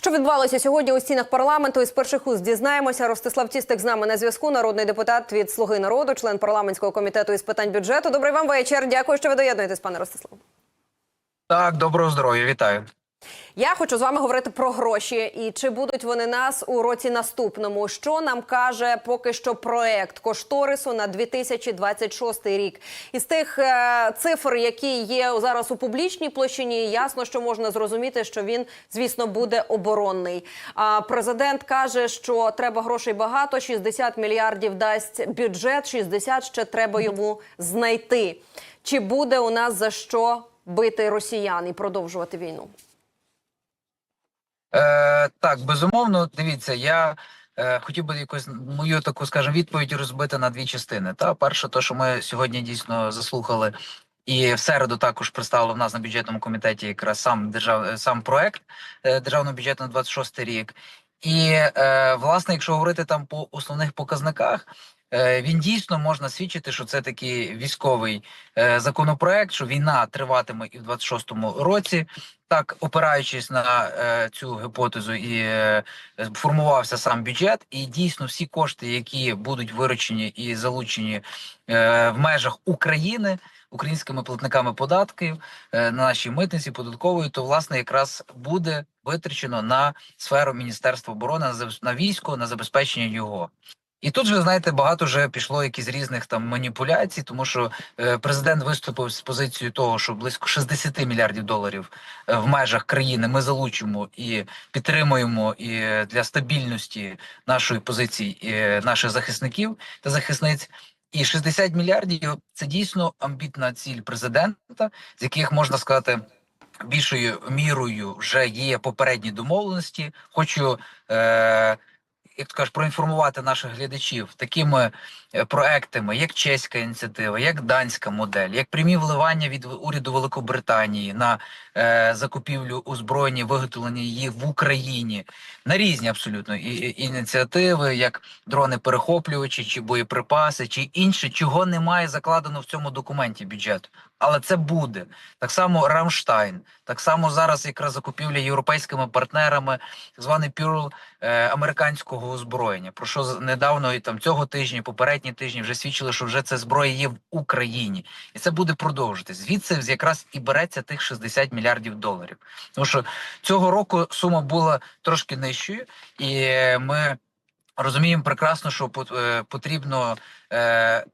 Що відбувалося сьогодні у стінах парламенту? Із перших уст дізнаємося. Ростислав Тістик з нами на зв'язку. Народний депутат від Слуги народу, член парламентського комітету із питань бюджету. Добрий вам вечір. Дякую, що ви доєднуєтесь, пане Ростислав. Так, доброго здоров'я, вітаю. Я хочу з вами говорити про гроші і чи будуть вони нас у році наступному. Що нам каже поки що проект кошторису на 2026 рік? Із тих е, цифр, які є зараз у публічній площині, ясно, що можна зрозуміти, що він, звісно, буде оборонний. А президент каже, що треба грошей багато. 60 мільярдів дасть бюджет, 60 ще треба йому знайти. Чи буде у нас за що бити росіян і продовжувати війну? Е, так, безумовно, дивіться, я е, хотів би якусь мою таку, скажімо, відповідь розбити на дві частини. Та перше, то що ми сьогодні дійсно заслухали, і в середу також представили в нас на бюджетному комітеті якраз сам держав сам проект е, державного бюджету на 26 рік. І е, власне, якщо говорити там по основних показниках. Е, Він дійсно можна свідчити, що це такий військовий е, законопроект, що війна триватиме і в 26-му році. Так, опираючись на е, цю гіпотезу, і формувався сам бюджет, і дійсно всі кошти, які будуть виручені і залучені в межах України українськими платниками податків на нашій митниці податкової, то власне якраз буде витрачено на сферу Міністерства оборони на на військо, на забезпечення його. І тут же знаєте, багато вже пішло якісь різних там маніпуляцій, тому що е, президент виступив з позицією того, що близько 60 мільярдів доларів е, в межах країни ми залучимо і підтримуємо і для стабільності нашої позиції е, наших захисників та захисниць. І 60 мільярдів це дійсно амбітна ціль президента, з яких можна сказати. Більшою мірою вже є попередні домовленості. Хочу е, як то кажуть, проінформувати наших глядачів такими е, проектами, як чеська ініціатива, як данська модель, як прямі вливання від уряду Великобританії на е, закупівлю озброєння, виготовлення її в Україні на різні абсолютно і, і- ініціативи, як дрони перехоплювачі, чи боєприпаси, чи інше, чого немає закладено в цьому документі бюджету. Але це буде так само Рамштайн, так само зараз якраз закупівля європейськими партнерами, так званий Пюрл е, американського озброєння. Про що недавно і там цього тижня, попередні тижні вже свідчили, що вже це зброя є в Україні, і це буде продовжитись. Звідси якраз і береться тих 60 мільярдів доларів. Тому що цього року сума була трошки нижчою, і е, ми розуміємо прекрасно, що е, потрібно. Е,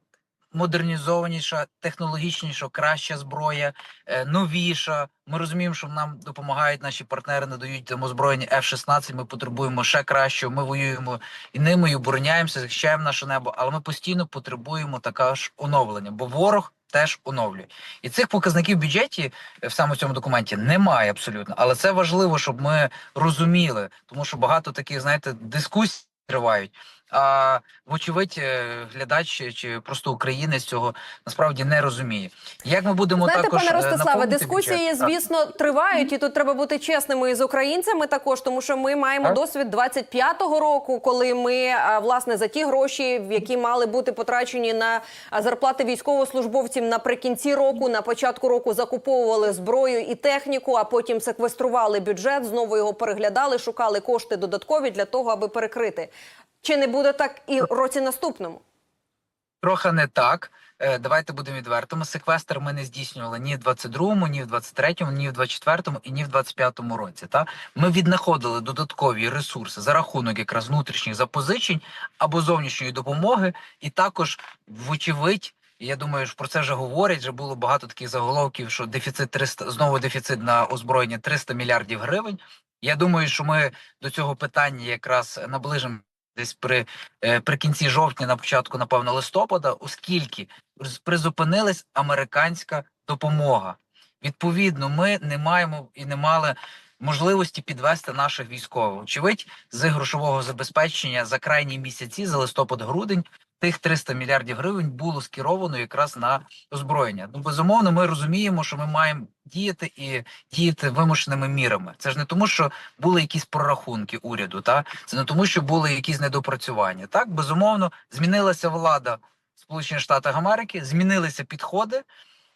Модернізованіша, технологічніша, краща зброя, е, новіша. Ми розуміємо, що нам допомагають наші партнери, надають там озброєння F-16, Ми потребуємо ще кращого. Ми воюємо і ними і обороняємося, захищаємо наше небо. Але ми постійно потребуємо також ж оновлення, бо ворог теж оновлює. І цих показників в бюджеті е, в саме цьому документі немає абсолютно. Але це важливо, щоб ми розуміли, тому що багато таких, знаєте, дискусій тривають. А вочевидь, е, глядач чи- просто українець цього насправді не розуміє. Як ми будемо Знаєте, також пане е, Ростиславе, дискусії, бюджет? Звісно, тривають, і тут треба бути чесними із українцями також, тому що ми маємо Так. досвід 25-го року, коли ми власне за ті гроші, в які мали бути потрачені на зарплати військовослужбовців наприкінці року, на початку року закуповували зброю і техніку, а потім секвестрували бюджет, знову його переглядали, шукали кошти додаткові для того, аби перекрити. Чи не буде так і році наступному? Трохи не так. Е, Давайте будемо відвертими. Секвестр ми не здійснювали ні в 22-му, ні в 23-му, ні в 24-му і ні в 25-му році. Та ми віднаходили додаткові ресурси за рахунок якраз внутрішніх запозичень або зовнішньої допомоги, і також вочевидь. Я думаю, що про це вже говорять. Вже було багато таких заголовків, що дефіцит 300, знову дефіцит на озброєння 300 мільярдів гривень. Я думаю, що ми до цього питання якраз наближимо десь при, е, при кінці жовтня, на початку, напевно, листопада, оскільки призупинилась американська допомога. Відповідно, ми не маємо і не мали можливості підвести наших військових. Очевидь, з грошового забезпечення за крайні місяці, за листопад-грудень, тих 300 мільярдів гривень було скеровано якраз на озброєння. Ну, безумовно, ми розуміємо, що ми маємо діяти і діяти вимушеними мірами. Це ж не тому, що були якісь прорахунки уряду, та це не тому, що були якісь недопрацювання. Так, безумовно, змінилася влада Сполучених Штатів Америки, змінилися підходи.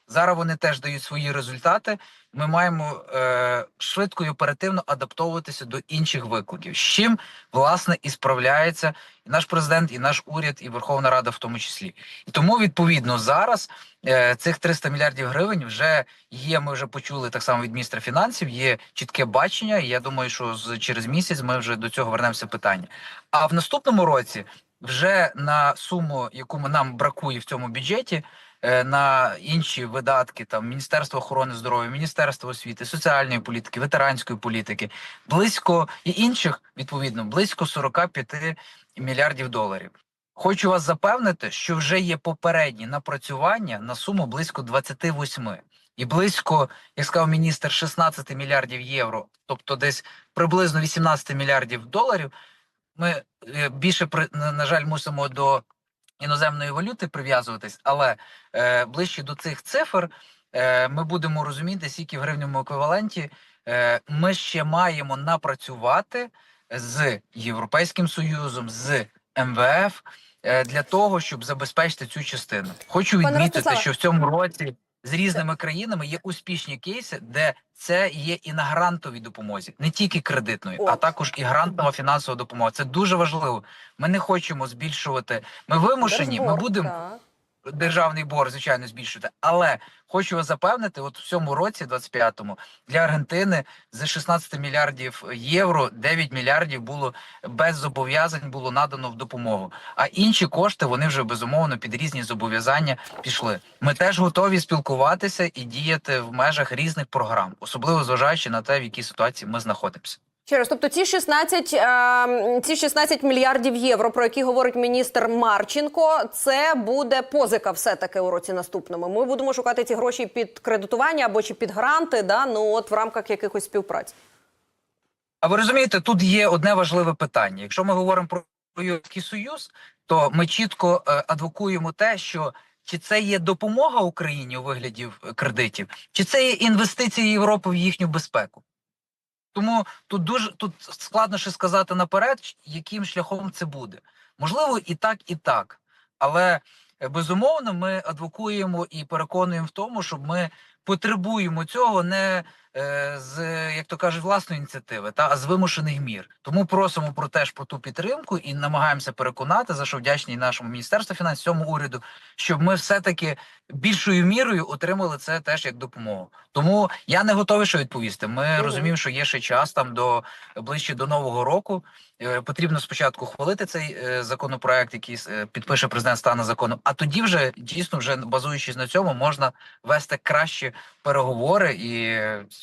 Зараз вони теж дають свої результати. Ми маємо е, швидко і оперативно адаптовуватися до інших викликів, з чим власне і справляється і наш президент, і наш уряд, і Верховна Рада, в тому числі. І тому відповідно зараз е, цих 300 мільярдів гривень вже є. Ми вже почули так само від міністра фінансів. Є чітке бачення. І я думаю, що з через місяць ми вже до цього вернемося питання. А в наступному році вже на суму, яку нам бракує в цьому бюджеті. Е, На інші видатки там Міністерство охорони здоров'я, Міністерство освіти, соціальної політики, ветеранської політики, близько і інших відповідно близько 45 мільярдів доларів. Хочу вас запевнити, що вже є попередні напрацювання на суму близько 28 і близько, як сказав міністр, 16 мільярдів євро, тобто десь приблизно 18 мільярдів доларів. Ми е, більше на жаль мусимо до іноземної валюти прив'язуватись, але е, ближче до цих цифр е, ми будемо розуміти, скільки в гривневому еквіваленті е, ми ще маємо напрацювати з Європейським Союзом, з МВФ е, для того, щоб забезпечити цю частину. Хочу відмітити, що в цьому році з різними країнами є успішні кейси, де це є і на грантовій допомозі, не тільки кредитної, а також і грантова фінансова допомога. Це дуже важливо. Ми не хочемо збільшувати. Ми вимушені. Ми будемо. Державний борг, звичайно, збільшити. Але хочу вас запевнити, от в цьому році, 25-му, для Аргентини з 16 мільярдів євро 9 мільярдів було без зобов'язань було надано в допомогу. А інші кошти вони вже безумовно під різні зобов'язання пішли. Ми теж готові спілкуватися і діяти в межах різних програм, особливо зважаючи на те, в якій ситуації ми знаходимося. Ще раз, тобто ці 16, е, ці 16 мільярдів євро, про які говорить міністр Марченко, це буде позика все-таки у році наступному. Ми будемо шукати ці гроші під кредитування або чи під гранти, да? ну от в рамках якихось співпраць. А ви розумієте, тут є одне важливе питання. Якщо ми говоримо про Європейський Союз, то ми чітко е, адвокуємо те, що чи це є допомога Україні у вигляді е, кредитів, чи це є інвестиції Європи в їхню безпеку. Тому тут дуже тут складно ще сказати наперед, яким шляхом це буде. Можливо, і так, і так. Але безумовно ми адвокуємо і переконуємо в тому, щоб ми потребуємо цього не е, з, як то кажуть, власної ініціативи, та а з вимушених мір. Тому просимо про теж про ту підтримку і намагаємося переконати, за що вдячні нашому міністерству фінансів, цьому уряду, щоб ми все-таки більшою мірою отримали це теж як допомогу. Тому я не готовий що відповісти. Ми Мгм. розуміємо, що є ще час там до ближче до нового року. Е, Потрібно спочатку хвалити цей е, законопроект, який е, підпише президент стане законом. А тоді вже дійсно, вже базуючись на цьому, можна вести кращі переговори і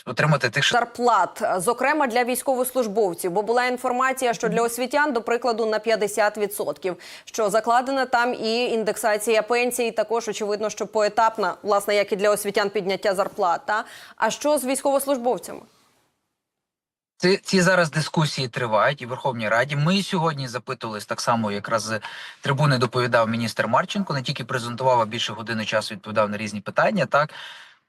отримати тих Зарплат, зокрема для військовослужбовців, бо була інформація, що для освітян, до прикладу, на 50%, що закладена там і індексація пенсій, також очевидно, що поетапна, власне, як і для освітян, підняття зарплат. Та? А що з військовослужбовцями? Ці, ці зараз дискусії тривають і в Верховній Раді. Ми сьогодні запитувались так само, якраз з трибуни доповідав міністр Марченко. Не тільки презентував, а більше години часу відповідав на різні питання. Так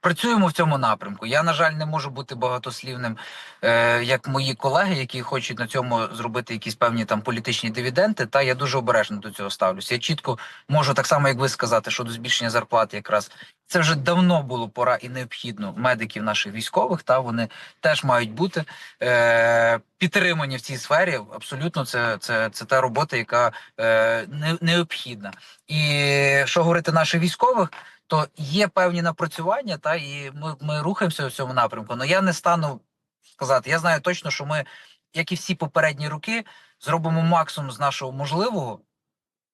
працюємо в цьому напрямку. Я на жаль не можу бути багатослівним, е, як мої колеги, які хочуть на цьому зробити якісь певні там політичні дивіденти. Та я дуже обережно до цього ставлюся. Я чітко можу так само, як ви сказати, що до збільшення зарплат якраз це вже давно було пора і необхідно медиків наших військових. Та вони теж мають бути е, підтримані в цій сфері. Абсолютно, це, це, це та робота, яка е, не, необхідна. І що говорити наших військових, то є певні напрацювання, та і ми, ми рухаємося в цьому напрямку. Але я не стану сказати. Я знаю точно, що ми, як і всі попередні роки, зробимо максимум з нашого можливого.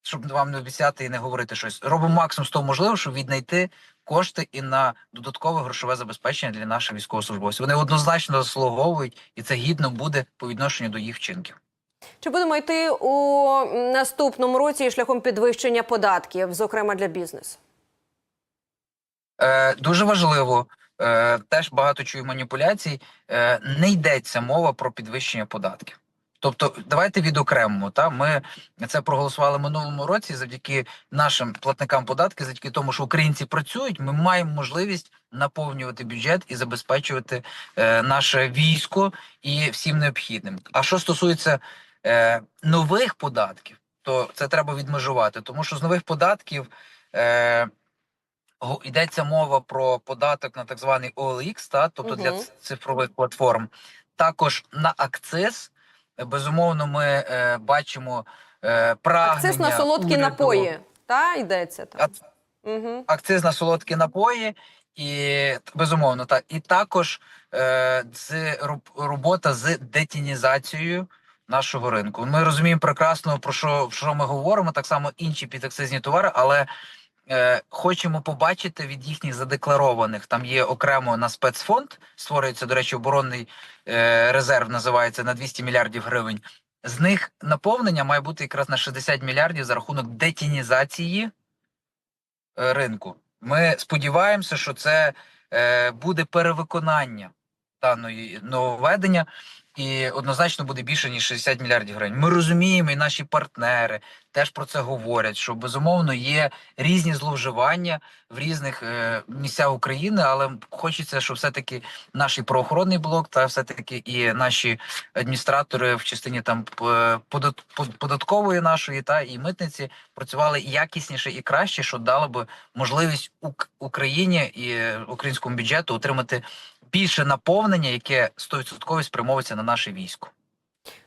Щоб вам не обіцяти і не говорити щось, робимо максимум з того можливого, щоб віднайти кошти і на додаткове грошове забезпечення для наших військовослужбовців. Вони однозначно заслуговують, і це гідно буде по відношенню до їх вчинків. Чи будемо йти у наступному році шляхом підвищення податків, зокрема для бізнесу? Е, дуже важливо. Е, теж багато чую маніпуляцій. Е, не йдеться мова про підвищення податків. Тобто, давайте відокремимо. Та ми це проголосували минулому році завдяки нашим платникам податків, завдяки тому, що українці працюють. Ми маємо можливість наповнювати бюджет і забезпечувати е, наше військо і всім необхідним. А що стосується е, нових податків, то це треба відмежувати, тому що з нових податків. Е, йдеться мова про податок на так званий OLX, та тобто для цифрових платформ. Також на акциз. Е, Безумовно, ми е, бачимо е, прагнення Акциз на солодкі уряду- напої. Та йдеться там. Ак- Угу. акциз на солодкі напої, і безумовно, так і також е, з робота з детінізацією нашого ринку. Ми розуміємо прекрасно про що, про що ми говоримо, так само інші підакцизні товари, але хочемо побачити від їхніх задекларованих. Там є окремо на спецфонд, створюється, до речі, оборонний е, резерв, називається на 200 мільярдів гривень. З них наповнення має бути якраз на 60 мільярдів за рахунок детінізації е, ринку. Ми сподіваємося, що це е, буде перевиконання даної нововведення, і однозначно буде більше ніж 60 мільярдів гривень. Ми розуміємо, і наші партнери теж про це говорять. Що безумовно є різні зловживання в різних е, місцях України, але хочеться, щоб все таки наш і правоохоронний блок, та все таки і наші адміністратори в частині там подат- податкової нашої та і митниці працювали якісніше і краще, що дало би можливість Ук- Україні і е, українському бюджету отримати більше наповнення, яке 100% спрямовується на наше військо.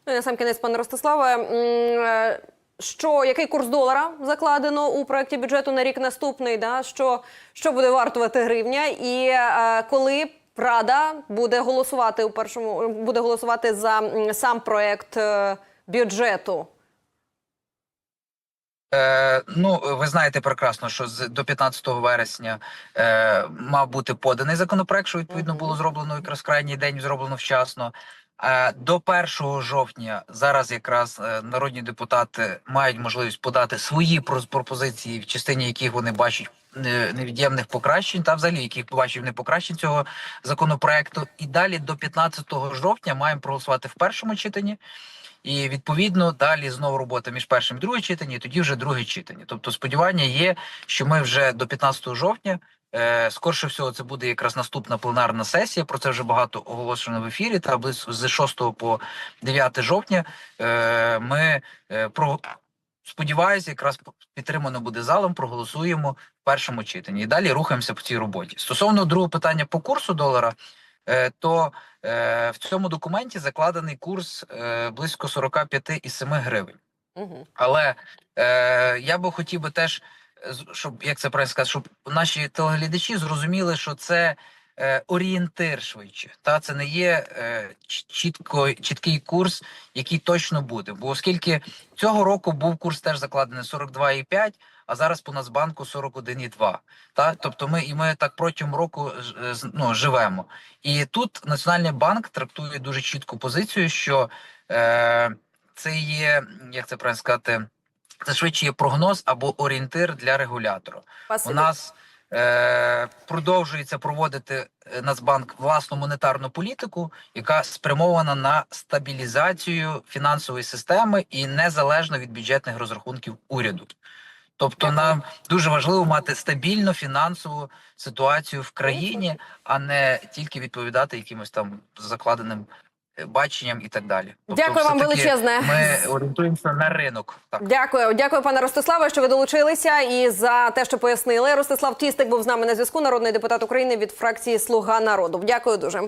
Ну і на сам кінець, пане Ростиславе, е, що який курс долара закладено у проєкті бюджету на рік наступний? Да? Що, що буде вартувати гривня? І е, коли Рада буде голосувати у першому буде голосувати за сам проєкт е, бюджету? Е, ну, ви знаєте прекрасно, що з до 15 вересня е, мав бути поданий законопроект, що відповідно було зроблено якраз крайній день, зроблено вчасно. Е, до 1 жовтня зараз якраз е, народні депутати мають можливість подати свої пропозиції, в частині яких вони бачать е, невід'ємних покращень, та взагалі яких бачать не покращень цього законопроекту. І далі до 15 жовтня маємо проголосувати в першому читанні. І відповідно далі знову робота між першим і другим читанням, і тоді вже друге читання. Тобто сподівання є, що ми вже до 15 жовтня. Е, скорше всього, це буде якраз наступна пленарна сесія. Про це вже багато оголошено в ефірі. Та близько з 6 по 9 жовтня е, ми е, про сподіваюся, якраз підтримано буде залом. Проголосуємо в першому читанні. І далі рухаємося по цій роботі. Стосовно другого питання по курсу долара, то е, в цьому документі закладений курс е, близько 45,7 гривень. Угу. Але е, я би хотів би теж, е, щоб як це правильно сказати, щоб наші телеглядачі зрозуміли, що це е, орієнтир швидше. Та це не є е, чітко чіткий курс, який точно буде. Бо оскільки цього року був курс теж закладений 42,5, а зараз по Нацбанку 41,2. Та тобто ми і ми так протягом року е, ну, живемо. І тут Національний банк трактує дуже чітку позицію, що е, це є, як це правильно сказати, це швидше є прогноз або орієнтир для регулятора. У нас е, продовжується проводити е, Нацбанк власну монетарну політику, яка спрямована на стабілізацію фінансової системи і незалежно від бюджетних розрахунків уряду. Тобто нам дуже важливо мати стабільну фінансову ситуацію в країні, а не тільки відповідати якимось там закладеним е, баченням і так далі. Тобто, Дякую вам величезне. Ми орієнтуємося на ринок. Так. Дякую, дякую, пане Ростиславе, що ви долучилися і за те, що пояснили. Ростислав Тістик був з нами на зв'язку. Народний депутат України від фракції Слуга народу. Дякую дуже.